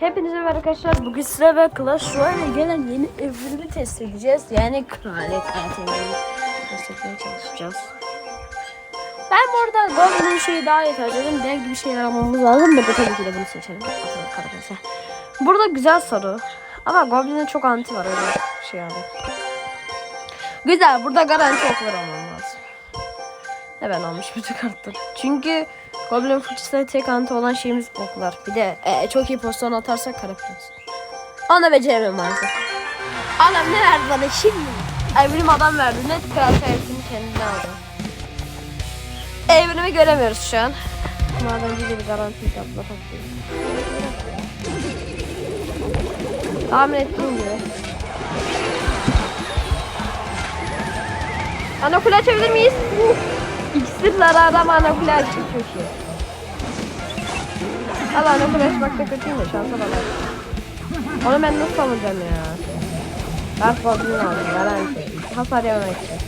Hepinize merhaba arkadaşlar. Bugün size ve Clash Royale'e gelen yeni evrimi test edeceğiz. Yani kraliyet evrimi test etmeye çalışacağız. Ben burada Goblin'in şeyi daha iyi tercih ederim. Dev gibi şeyler almamız lazım. Burada tabii ki de bunu seçelim. Burada güzel soru. Ama Goblin'in çok anti var öyle şey yani. Güzel. Burada garanti oklar almam lazım. Hemen almış bütün kartları. Çünkü Goblin fırçasına tek anti olan şeyimiz oklar. Bir de e, çok iyi pozisyon atarsak kara prens. Onu beceremem maalesef. Adam ne verdi bana şimdi? Evrim adam verdi. Net kral sayesini kendine aldı. Evrimi göremiyoruz şu an. Madenci de bir garanti yapma. Tahmin ettiğim gibi. Ana kule açabilir miyiz? İksirler adam ana açıyor çok iyi. Allah ana kule açmakta kötüyüm de şansa bak. Onu ben nasıl alacağım ya? Dark Goblin aldım garanti. Hasar yemek için.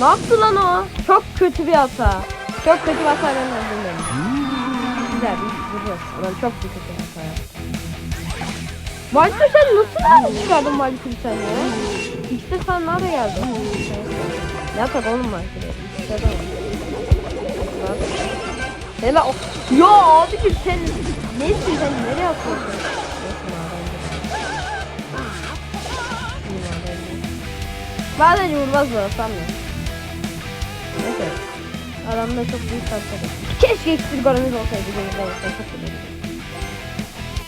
Ne yaptı lan o? Çok kötü bir hata. Çok kötü bir hata ben öldüm benim. Güzel bir vuruyoruz. Ulan çok kötü bir hata yaptı. Valkyrie sen nasıl nerede çıkardın Valkyrie sen ya? İşte sen nerede geldin? Ne yapalım oğlum Valkyrie? İşte. Hele o... Ya abicim sen nesin sen nereye atıyorsun? Neyse madenci. İyi madenci. Madenci vurmaz bana sanmıyorum. Neyse. Aramda çok büyük fark var. Keşke eksik golümüz olsaydı. Gözümde olsaydı çok güzel.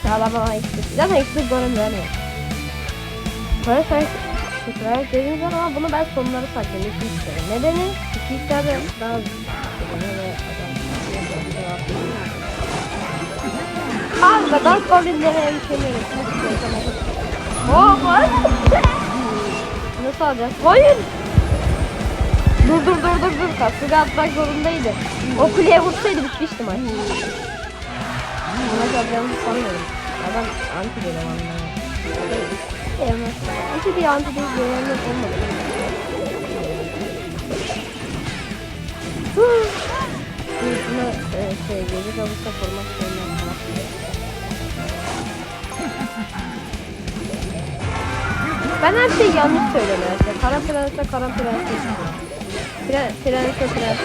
Sağlama eksik. Zaten eksik golüm vermiyor. Böyle say... Tekrar dediğiniz zaman ama bunu ben sonları saklayayım. Nedeni? İki isterim daha... Abi ben Goblin'lere erişemiyorum. Oh var. Nasıl alacağız? Hayır. Dur dur dur dur dur. Kasıga atmak zorundaydı. O kuleye vursaydı bitmişti maç. Buna kalacağımızı sanmıyorum. Adam anti elemanlar. Evet. Anti bir anti değil elemanlar olmadı. Şunu e, şey gece kabusta korumak zorundayım. Ben her şeyi yanlış söylüyorum işte. Kara prensle kara istiyorum. Pre, prensle istiyorum.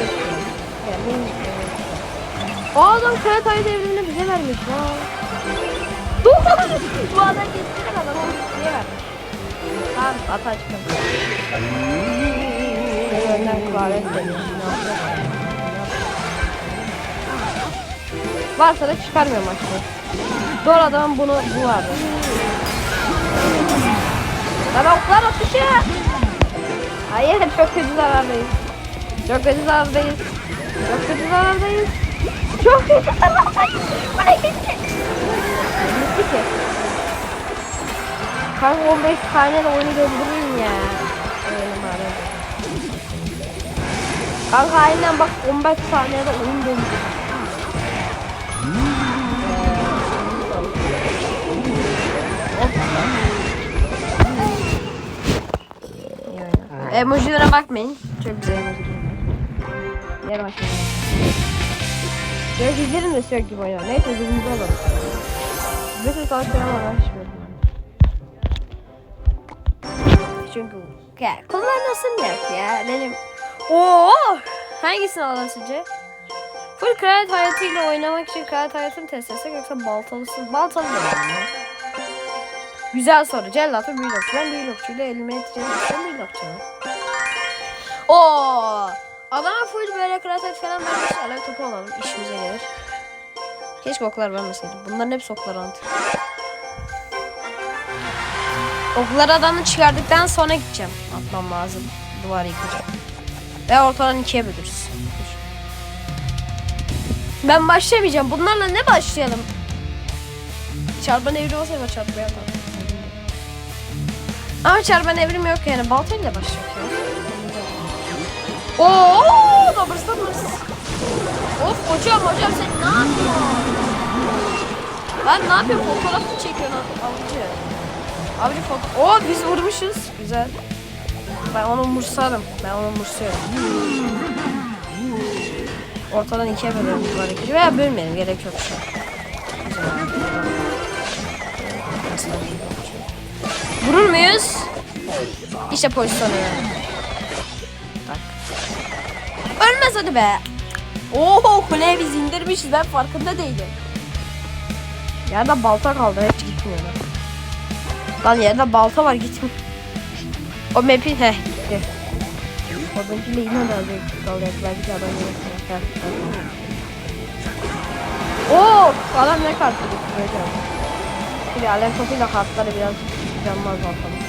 Yani benim, e... O adam kara tayı devrini bize vermiş ha. Dur! Bu adam getiren adam onu bize vermiş. Tamam ata çıkın. Beni önden kuvaret deniyor. Varsa da çıkarmıyor maçı. Doğru adamın bunu bu vardı. Lan oklar atışı. Hayır çok kötü zarardayız. Çok kötü zarardayız. Çok kötü zarardayız. Çok kötü zarardayız. Bu ne gitti? Ki. Kanka 15 saniye de oyunu döndüreyim ya. Kanka aynen bak 15 saniyede oyun döndüreyim. Emojilere bakmayın. Çok güzel emojiler. Diğer başlayalım. Çok izlerim de gibi oynuyor. Neyse sürü savaşlarım var. Hiç bilmiyorum. Çünkü ya, kullanmasın yok ya. Benim... Oo! Hangisini alalım sizce? Full kraliyet hayatıyla oynamak için kraliyet hayatını test yoksa baltalısın. Baltalı da alalım ya. Güzel soru. Cellatı büyülokçu. Ben büyülokçuyla elime yeteceğim. Sen büyülokçu mu? Oo! Adama full böyle kreatif falan vermiş. Alev topu alalım. İşimize gelir. Keşke oklar vermeseydim. Bunların hepsi oklar antı. Oklar adamı çıkardıktan sonra gideceğim. Atmam lazım. Duvarı yıkacağım. Ve ortadan ikiye bölürüz. Ben başlamayacağım. Bunlarla ne başlayalım? Çarpan evrim olsaydı çarpmaya atarım. Ama çarpan evrim yok yani. Baltayla başlayacak ya. Oo, dobrstan Of hocam hocam sen ne yapıyorsun? Ben ne yapıyorum? Fotoğraf mı çekiyorsun abici? Abici foto... Oo biz vurmuşuz. Güzel. Ben onu umursarım. Ben onu umursuyorum. Ortadan ikiye bölelim. Veya bölmeyelim. Gerek yok şu an. Vurur muyuz? İşte pozisyonu. Bak. Ölmez hadi be. Oho kuleye biz indirmişiz ben farkında değilim. Yerde balta kaldı hiç gitmiyor. lan. Yerde balta var gitmiyor. O map'i heh gitti. Oradaki yine de azıcık kalacak belki adam yine Oo adam ne kartı gitti Şimdi alem topuyla kartları biraz canmaz bakalım.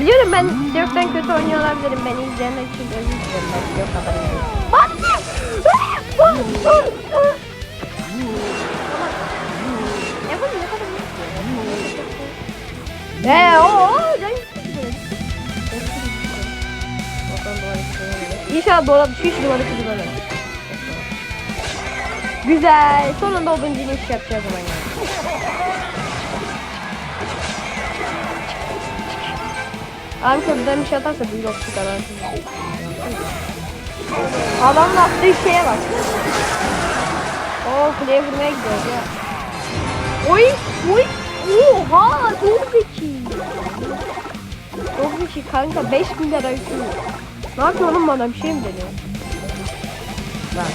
Biliyorum ben Dirk'ten kötü oynuyor olabilirim. Beni izleyenler için özür dilerim. Belki yok kadar iyi. Eee o İnşallah doğru şu iş duvarı böyle. Güzel. Sonunda o benzini iş yapacağız zaman yani. Abi köprüden bir şey atarsa bir yok çıkar artık. Adamın attığı şeye bak. Oo kuleye vurmaya gidiyoruz ya. Oy oy. Oha çok zeki. Çok zeki kanka 5 milyar IQ. Ne yapıyor oğlum bana bir şey mi deniyor? Bak.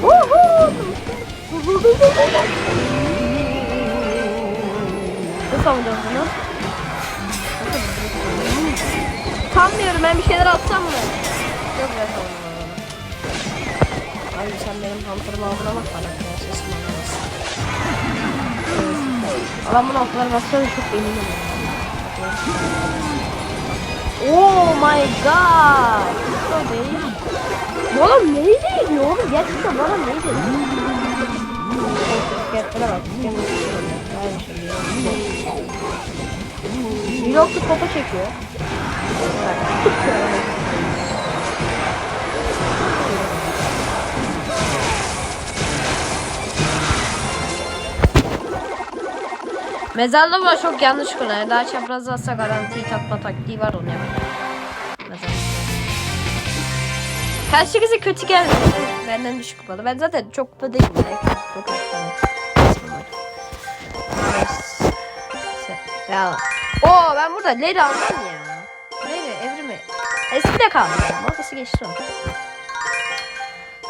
Woohoo! Nasıl alacağız bunu? Sanmıyorum ben bir şeyler atsam mı? Yok ben sanmıyorum. Abi sen benim pantolonu aldığına bak bana. Ya sesim anlamaz. Adam bunu oklar baksana çok eminim. Oh my god. O değil. Oğlum neyi değiyor oğlum? Gerçekten bana neyi değiyor? Fiyatlara bak. Vlog'lu foto çekiyor. Mezarlığı var çok yanlış kullanıyor. Daha çapraz atsa garantiyi takma taktiği var onu yapar. Mezarlık. Karşı kızı kötü geldi. Benden düşük kupalı. Ben zaten çok kupa değilim. Ya. Oo ben burada Lady aldım ya. Lady evrimi. Eski de kaldı. Mafyası geçti o.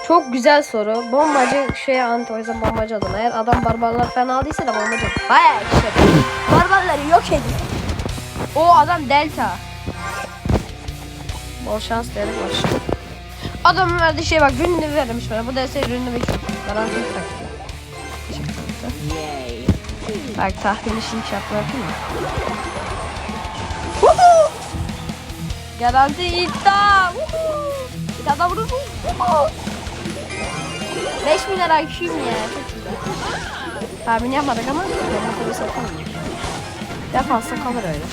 Çok güzel soru. Bombacı şeye anti o yüzden bombacı adam. Eğer adam barbarlar falan aldıysa da bombacı. Bayağı işte. Barbarları yok edin. O adam delta. Bol şans derim boş. Adamın verdiği şey bak ürünü vermiş bana. Bu derse ve çok garanti takıyor. Bak tahmin işini çarpma yapayım mı? Garanti iddia. Woohoo! Bir tane daha vurur mu? Woohoo! 5 milyar IQ'yum ya. Tahmin yapmadık ama tabii satamıyor. Defansa kalır öyle.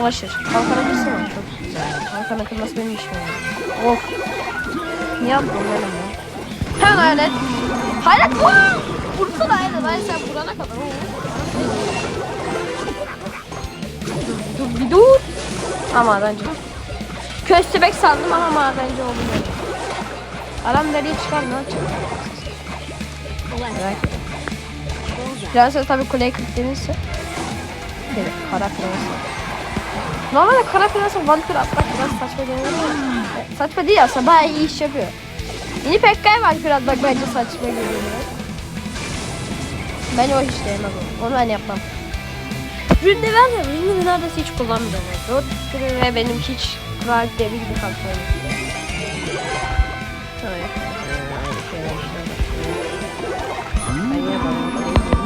Ulaşır. Kalkana kırsın onu çok güzel. Kalkana kırması benim işim yani. Of. Niye yaptın benim ya? Hemen hayret. Hayret. Vaa! Vursun hayret. Hayır sen vurana kadar. Dur bir dur. Ama madenci. Köstebek sandım ama madenci. Yani. Adam nereye çıkar ne ettim. Biraz sonra tabii kuleye kilitlenirse. Evet, kara prensi. Normalde kara prensi vampir atmak biraz saçma değil mi? Saçma değil aslında bayağı iyi iş yapıyor. Yeni Pekka'ya vampir atmak bence saçma geliyor. Ben o hiç sevmem onu. Onu ben yapmam. Ürünü ver ya, ürünü neredeyse hiç kullanmıyorum. Dört ürün ve benim hiç devi gibi kalkmıyor.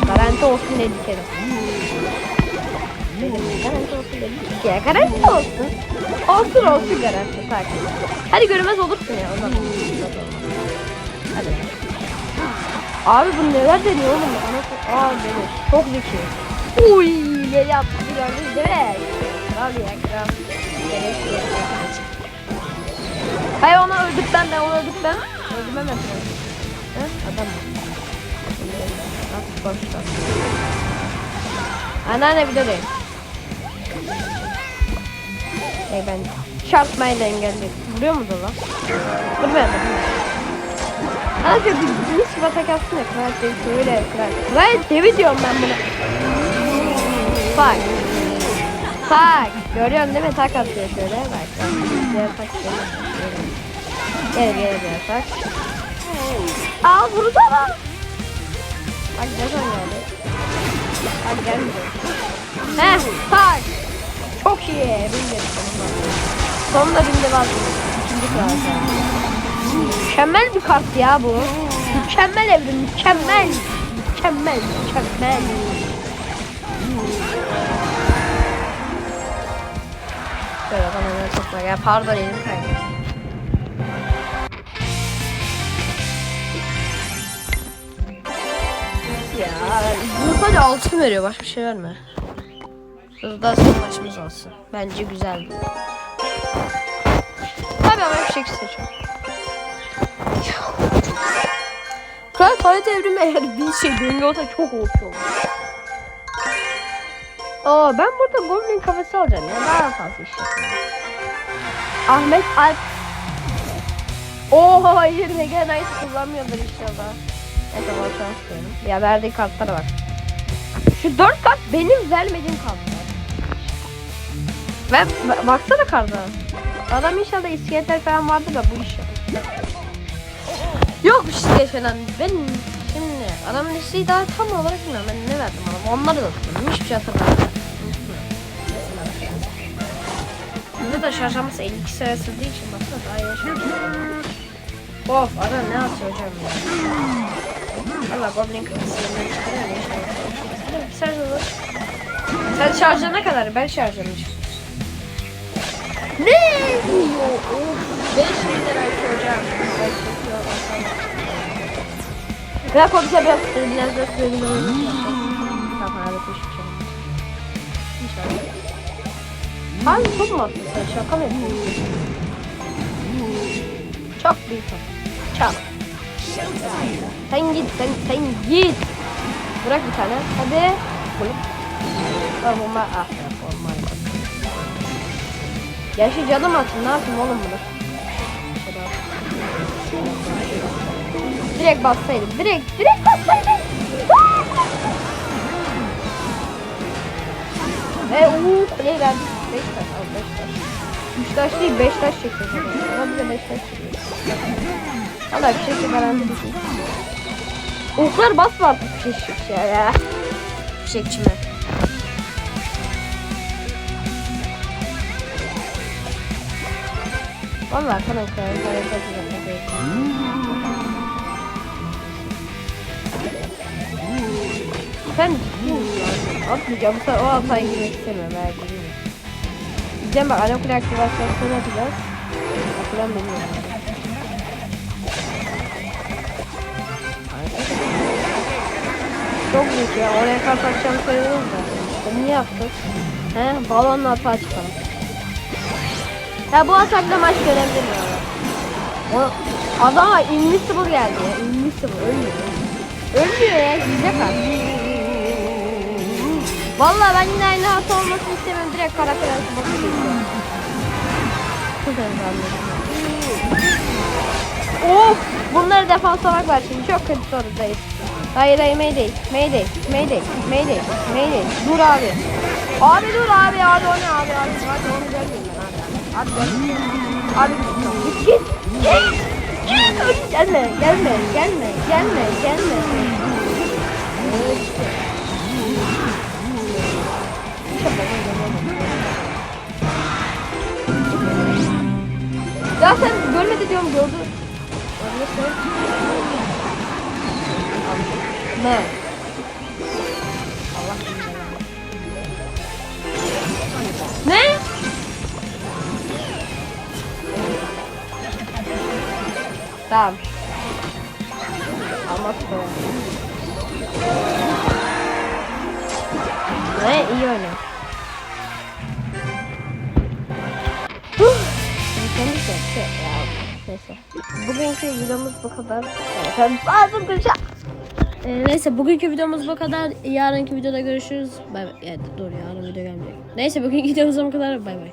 Garanti olsun dedik kere. Garanti olsun dedik ya. Garanti olsun. Olsun olsun garanti. Tak. Hadi görmez olursun ya. Ondan. Hadi. Abi bu neler deniyor oğlum? Aa deniyor. Çok zeki. Uy, ne yaptı gördünüz değil mi? Kral ya kral. Gerekli. Hayır onu öldük ben ben onu öldük ben. Öldürmem ben. Ha? Adam? Nasıl konuştu? Anneanne bir de değil. Ey ben çarpmayı da engelledim. Vuruyor mu lan? Vurmuyor. Hadi bir atak atsana. Kraliyet devi şöyle. Kraliyet devi diyorum ben buna. Bak. Bak. Görüyorsun değil mi? Tak atıyor şöyle. Bak. atak şöyle. Gel gel bir atak. Aa vurdu ama. Bak zaman geldi. Bak gelmiyor. Heh tak. Çok iyi. Bilmiyorum. Sonunda bindi vazgeçtim. İkinci kral. Mükemmel bir kart ya bu. Mükemmel evrim, mükemmel. Mükemmel, mükemmel. Topla ya. Pardon elim kaydı. Ya bu sadece altın veriyor başka bir şey verme. Hızlı son maçımız olsun. Bence güzeldi. Tabii ama bir şey seçiyorum. Kral Tayyip evrimi eğer bir şey döngü olsa çok hoş olur. Aa ben burada Goblin kafası alacağım ya daha fazla iş yapayım. Ahmet Alp. Oo hayır Mega Knight kullanmıyordur inşallah. Neyse bol şans diyorum. Ya verdiği kartlara bak. Şu dört kart benim vermediğim kartlar. Ve ba- baksana karda. Adam inşallah iskeletler falan vardı da bu iş yok. Yok işte falan. Ben şimdi adamın listeyi daha tam olarak bilmiyorum. Ben ne verdim adama? Onları da hatırlamıyorum. Hiçbir şey hatırlamıyorum. Burada da şarjlaması 52 sene sürdüğü için baksana daha iyi şarjlamıyor. Of adam ne atıyor hocam ya. Valla Goblin kafası yeniden çıkarıyor. Ne işte. Şarj olur. Sen şarjına kadar ben şarjlamışım. Ne? Of. 5 bin lira hocam. Ya komşuya biraz biraz da söyleyeyim. Tamam hadi hiçbir şey olmaz. İnşallah. Abi çok mu sen? Şaka mı yapıyorsun? Çok büyük. Çok. Sen git, sen, sen git. Bırak bir tane. Hadi. Bulup. Tamam, bomba. Ah, bomba. Gerçi canım atın. Ne yapayım oğlum bunu? Direkt bassaydım. Direkt, direkt bassaydım. Ve uuu kuleyi verdik. 5 taş al 5 taş. 3 taş değil 5 taş çekiyor. Ama bize 5 taş çekiyor. Valla bir şey garanti değil. Oklar basma artık bir şey şey ya. Fişekçime. Valla arkadan koyalım. Sen ciddi misin? Atmayacağım. O hataya girmek istemiyorum. Eğer gireyim. Gideceğim bak anakule aktivasyonu yapacağız. Atılan bilmiyorum. Çok büyük ya. Oraya kart atacağım sayılır da. İşte niye yaptık? He? Balonla hata çıkalım. Ya bu atakla maç görebilir mi? O adama Invincible geldi ya. Invincible ölmüyor. Ölmüyor ya. Gidecek artık. Vallahi ben yine aynı hata olmasını istemiyorum. Direkt karakter arası bakıyorum. Of! Bunları defans olarak var şimdi. Çok kötü sorudayız. Hayır hayır Mayday. Mayday. Mayday. Mayday. Mayday. Dur abi. Abi dur abi. Abi o ne abi abi. Hadi onu ben abi. Abi gel. Abi git git. Git. Git. Git. Gelme. Gelme. Gelme. Gelme. Gelme. Ya sen görmedi diyorum gördü. Ne? Ne? Tamam. Üzere. Ne? İyi oynuyor. Bugünkü videomuz bu kadar. Evet, ben konuşacağım. Ee, neyse bugünkü videomuz bu kadar. Yarınki videoda görüşürüz. Bay bay. Evet, doğru yarın video gelmeyecek. Neyse bugünkü videomuz bu kadar. Bay bay.